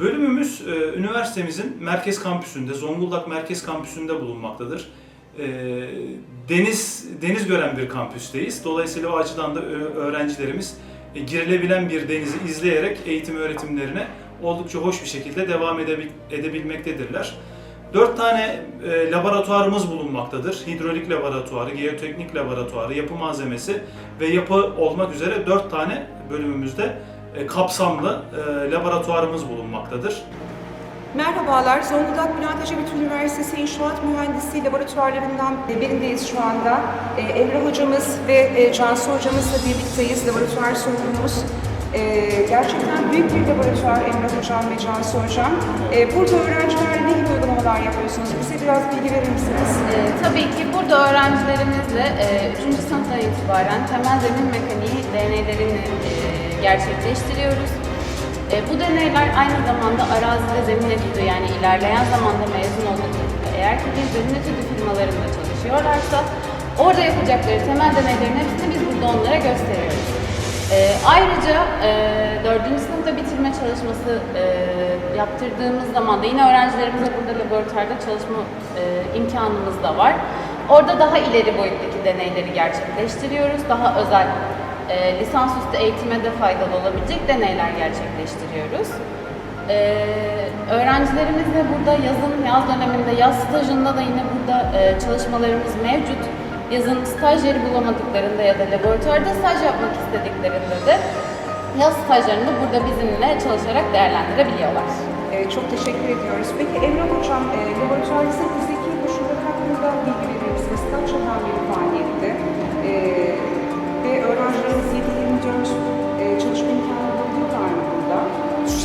Bölümümüz e, üniversitemizin merkez kampüsünde, Zonguldak merkez kampüsünde bulunmaktadır. E, deniz deniz gören bir kampüsteyiz. Dolayısıyla o açıdan da öğrencilerimiz e, girilebilen bir denizi izleyerek eğitim öğretimlerine oldukça hoş bir şekilde devam edebil- edebilmektedirler. Dört tane e, laboratuvarımız bulunmaktadır. Hidrolik laboratuvarı, geoteknik laboratuvarı, yapı malzemesi ve yapı olmak üzere dört tane bölümümüzde kapsamlı e, laboratuvarımız bulunmaktadır. Merhabalar, Zonguldak Bülent Ecevit Üniversitesi İnşaat Mühendisliği laboratuvarlarından birindeyiz şu anda. Ee, Emre hocamız ve e, Cansu hocamızla birlikteyiz, laboratuvar sorumlumuz. Ee, gerçekten büyük bir laboratuvar Emre hocam ve Cansu hocam. Ee, burada öğrencilerle ne gibi uygulamalar yapıyorsunuz? Bize biraz bilgi verir misiniz? Ee, tabii ki burada öğrencilerimizle e, 3. sınıftan itibaren temel zemin mekaniği deneylerini e, gerçekleştiriyoruz. E, bu deneyler aynı zamanda arazide zemin etüdü yani ilerleyen zamanda mezun olduklarında eğer ki bir zemin etüdü firmalarında çalışıyorlarsa orada yapacakları temel deneylerin hepsini biz burada onlara gösteriyoruz. E, ayrıca e, 4. sınıfta bitirme çalışması e, yaptırdığımız zaman da yine öğrencilerimize burada laboratuvarda çalışma e, imkanımız da var. Orada daha ileri boyuttaki deneyleri gerçekleştiriyoruz. Daha özel e, lisansüstü eğitime de faydalı olabilecek deneyler gerçekleştiriyoruz. E, öğrencilerimizle burada yazın, yaz döneminde, yaz stajında da yine burada e, çalışmalarımız mevcut. Yazın staj yeri bulamadıklarında ya da laboratuvarda staj yapmak istediklerinde de yaz stajlarını burada bizimle çalışarak değerlendirebiliyorlar. Ee, çok teşekkür ediyoruz. Peki Emre hocam, e, laboratuvarınızın fiziki koşulları hakkında bilgi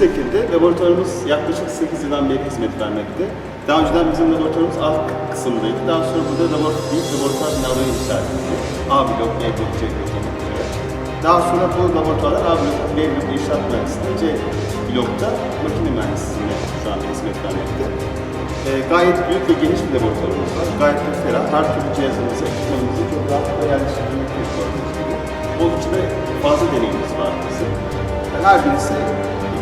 şekilde laboratuvarımız yaklaşık 8 yıldan beri hizmet vermekte. Daha önceden bizim laboratuvarımız alt kısımdaydı. Daha sonra burada laboratuvar, büyük laboratuvar binaları inşa edildi. A blok, B blok, C blok olmak üzere. Daha sonra bu laboratuvarlar A blok, B blok inşaat mühendisliği, C blokta makine mühendisliğine şu anda hizmet vermekte. Ee, gayet büyük ve geniş bir laboratuvarımız var. Gayet de ferah. Her türlü cihazımızı, ekipmanımızı çok rahatlıkla yerleştirmekteyiz gibi. Oldukça da fazla deneyimimiz var bizim. Yani her birisi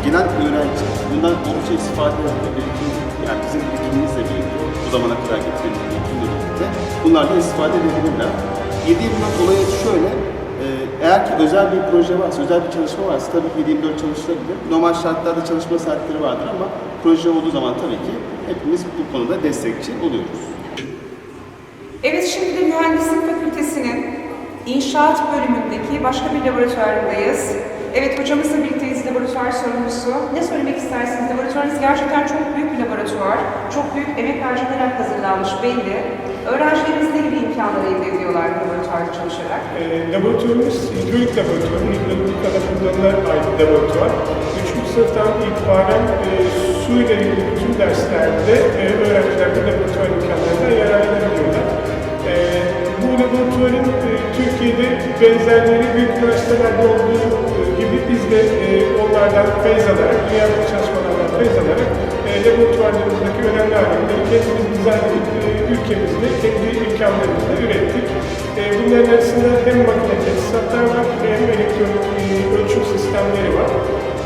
gelen öğrenci bundan oldukça istifade ediyor. Birikim, yani bizim birikimimizle birlikte, bu zamana kadar getirdiğimiz birikimle birlikte bunlardan istifade edebilirler. 7 yıllık olayı şöyle, e, eğer ki özel bir proje varsa, özel bir çalışma varsa tabii ki 7-24 çalışılabilir. Normal şartlarda çalışma saatleri vardır ama proje olduğu zaman tabii ki hepimiz bu konuda destekçi oluyoruz. Evet, şimdi de Mühendislik Fakültesi'nin inşaat bölümündeki başka bir laboratuvarındayız. Evet, hocamızla birlikteyiz, laboratuvar sorumlusu. Ne söylemek istersiniz? Laboratuvarınız gerçekten çok büyük bir laboratuvar. Çok büyük emek harcanarak hazırlanmış belli. Öğrencilerimiz ne gibi imkanlar elde ediyorlar laboratuvarda çalışarak? E, laboratuvarımız hidrolik laboratuvarı, hidrolik alanlarına ait laboratuvar. Üçüncü sınıftan itibaren e, su ile ilgili bütün derslerde e, öğrenciler bu laboratuvar imkanlarından yararlanabiliyorlar. E, bu laboratuvarın e, Türkiye'de benzerleri büyük üniversitelerde olduğu biz de e, onlardan feyz alarak, dünyadaki çalışmalardan feyz alarak e, laboratuvarlarımızdaki önemli aletleri kendimiz dizayn edip e, ülkemizde kendi imkanlarımızla ürettik. E, bunların arasında hem makine tesisatlar var hem elektronik e, ölçüm sistemleri var.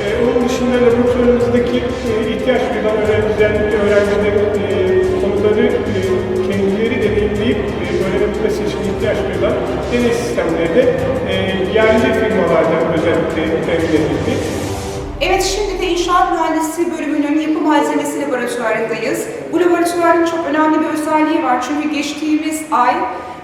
E, onun dışında laboratuvarımızdaki e, ihtiyaç duyulan öğrenciler, öğrencilerin e, konuları e, kendileri deneyimleyip e, öğrenebilmesi için ihtiyaç duyulan deney sistemleri de e, yerli firmalardan özellikle temin edildi. Evet, şimdi de İnşaat Mühendisliği bölümünün yapı malzemesi laboratuvarındayız. Bu laboratuvarın çok önemli bir özelliği var çünkü geçtiğimiz ay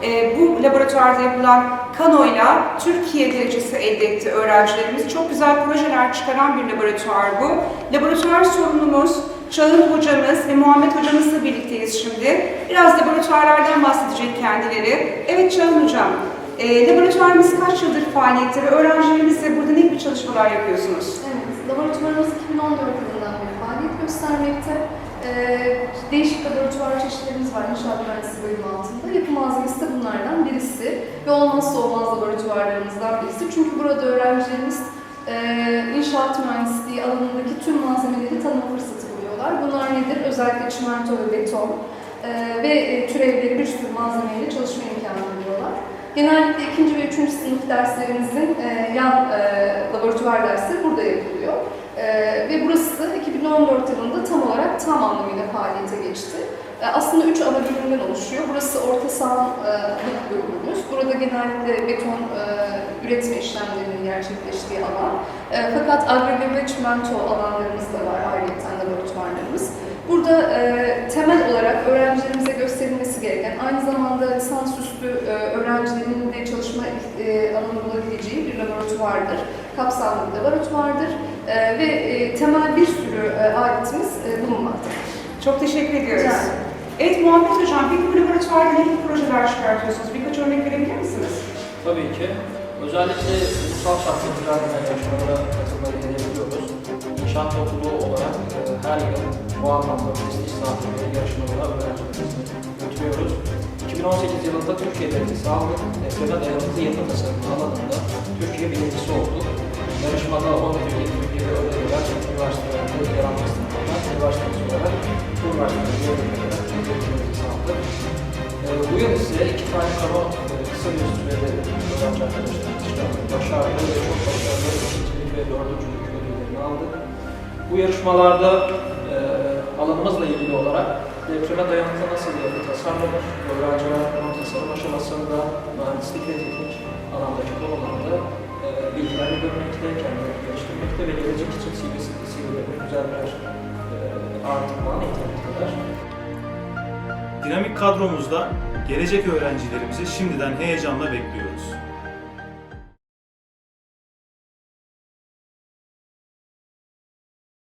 e, bu laboratuvarda yapılan kanoyla Türkiye derecesi elde etti öğrencilerimiz. Çok güzel projeler çıkaran bir laboratuvar bu. Laboratuvar sorumlumuz Çağın hocamız ve Muhammed hocamızla birlikteyiz şimdi. Biraz laboratuvarlardan bahsedecek kendileri. Evet Çağın hocam, e, laboratuvarımız kaç yıldır faaliyette ve öğrencilerimizle burada ne gibi çalışmalar yapıyorsunuz? Evet, laboratuvarımız 2014 yılından beri faaliyet göstermekte. Ee, değişik laboratuvar çeşitlerimiz var inşaat mühendisliği bölümü altında. Yapı malzemesi de bunlardan birisi ve olmazsa olmaz laboratuvarlarımızdan birisi. Çünkü burada öğrencilerimiz e, inşaat mühendisliği alanındaki tüm malzemeleri tanıma fırsatı buluyorlar. Bunlar nedir? Özellikle çimento ve beton e, ve e, türevleri bir sürü malzemeyle çalışma. Genellikle ikinci ve üçüncü sınıf derslerimizin e, yan e, laboratuvar dersleri burada yapılıyor. Ee, ve burası 2014 yılında tam olarak tam anlamıyla faaliyete geçti. Ee, aslında üç ana bölümden oluşuyor. Burası orta sahanlık bölümümüz. Burada genellikle beton e, üretme işlemlerinin gerçekleştiği alan. E, fakat agregat ve çimento alanlarımız da var ayrıca laboratuvarlarımız. Burada e, temel olarak öğrencilerimize gösterilmesi gereken, aynı zamanda lisansüstü e, öğrencilerin de çalışma e, alanı bulabileceği bir laboratuvardır. Kapsamlı bir laboratuvardır e, ve e, temel bir sürü e, aletimiz e, bulunmaktadır. Çok teşekkür ediyoruz. Rica ederim. Evet Muhammed Hocam, peki bu laboratuvarda ne gibi projeler çıkartıyorsunuz? Birkaç örnek verebilir misiniz? Tabii ki. Özellikle ulusal düzenlenen yarışmalara katılmayı hedefliyoruz. İnşaat topluluğu olarak e, her yıl bu anlamda prestij sahibi yarışmalara öğrencilerimizi götürüyoruz. 2018 yılında Türkiye birincisi aldık. Depreme dayanıklı yapı tasarımı alanında Türkiye birincisi olduk. Yarışmada 12 yıl Türkiye'de gelen üniversitelerde yer almasını üniversitemiz olarak bu üniversitede yer birincisi aldık. Ee, bu yıl ise iki tane kano e, kısa bir sürede öğrenci arkadaşlarımız çıkarttık. Başarılı ve çok başarılı ikincilik ve dördüncülük ödüllerini aldık. Bu yarışmalarda e, alanımızla ilgili olarak depreme dayanıklı nasıl yapı tasarlanır, öğrenciler bunun tasarım aşamasında mühendislik ve teknik alandaki konularda e, bilgiler edinmekte, kendilerini geliştirmekte ve gelecek için CV'si, CV'lerine güzel bir e, artırmağını itemekteler. Dinamik kadromuzda gelecek öğrencilerimizi şimdiden heyecanla bekliyoruz.